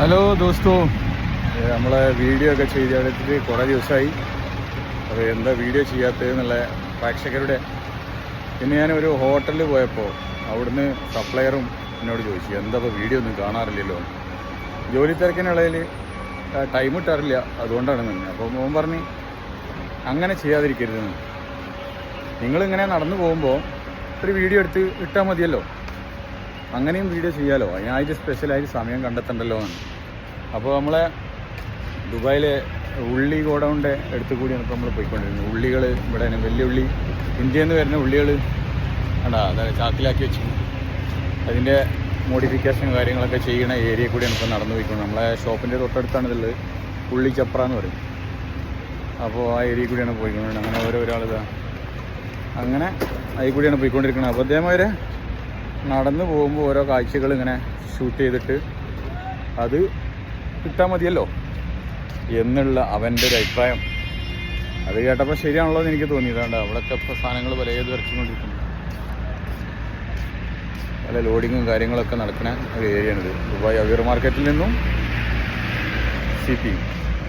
Hello ദോസ്തോ. നമ്മളെ video ഒക്കെ ചെയ്ത് കുറേ ദിവസമായി. അപ്പോൾ എന്താ വീഡിയോ ചെയ്യാത്തതെന്നുള്ള പ്രേക്ഷകരുടെ പിന്നെ ഞാൻ ഒരു ഹോട്ടലിൽ പോയപ്പോൾ അവിടുന്ന് സപ്ലയറും എന്നോട് ചോദിച്ചു എന്താ ഇപ്പോൾ വീഡിയോ ഒന്നും കാണാറില്ലല്ലോ? ജോലി തിരക്കിനുള്ളതിൽ ടൈം കിട്ടാറില്ല. അതുകൊണ്ടാണ് നിന്ന്. അപ്പോൾ മോൻ പറഞ്ഞ് അങ്ങനെ ചെയ്യാതിരിക്കരുതെന്ന്. നിങ്ങളിങ്ങനെ നടന്നു പോകുമ്പോൾ ഒരു വീഡിയോ എടുത്ത് ഇട്ടാൽ മതിയല്ലോ. അങ്ങനെയും വീഡിയോ ചെയ്യാലോ? അതിനായിട്ട് സ്പെഷ്യലായിട്ട് സമയം കണ്ടെത്തണ്ടല്ലോ എന്ന്. അപ്പോൾ നമ്മളെ ദുബായിലെ ഉള്ളി ഗോഡൗണിന്റെ അടുത്ത് കൂടിയാണ് ഇപ്പോൾ നമ്മൾ പോയിക്കൊണ്ടിരുന്നത് ഉള്ളികൾ ഇവിടെ വലിയ ഉള്ളി ഇന്ത്യയിൽ നിന്ന് വരുന്ന ഉള്ളികൾ കണ്ടാ അതായത് ചാക്കിലാക്കി വെച്ചു. അതിന്റെ മോഡിഫിക്കേഷൻ കാര്യങ്ങളൊക്കെ ചെയ്യുന്ന ഏരിയ കൂടിയാണ് ഇപ്പോൾ നടന്നു പോയിക്കൊണ്ട് നമ്മളെ ഷോപ്പിന്റെ തൊട്ടടുത്താണ് ഇതുള്ളത്. ഉള്ളി ചപ്ര എന്ന് പറയും. അപ്പോൾ ആ ഏരിയ കൂടിയാണ് പോയിക്കൊണ്ടിരുന്നത് അങ്ങനെ ഓരോ ഒരാളിതാ അങ്ങനെ അതിൽ കൂടിയാണ് പോയിക്കൊണ്ടിരിക്കുന്നത്. അപ്പോൾ അതേമാതിരി നടന്നു പോകുമ്പോൾ ഓരോ കാഴ്ചകൾ ഇങ്ങനെ ഷൂട്ട് ചെയ്തിട്ട് അത് കിട്ടാൻ മതിയല്ലോ എന്നുള്ള അവന്റെ ഒരു അഭിപ്രായം. അത് കേട്ടപ്പോൾ ശരിയാണല്ലോ എന്ന് എനിക്ക് തോന്നിയതുകൊണ്ട് അവിടെയൊക്കെ ഇപ്പോൾ സാധനങ്ങൾ പലത് വരച്ചുകൊണ്ടിരിക്കുന്നു. പല ലോഡിങ്ങും കാര്യങ്ങളൊക്കെ നടക്കുന്ന ഒരു ഏരിയയാണിത് ദുബായ് അവിയർ മാർക്കറ്റിൽ നിന്നും സി പി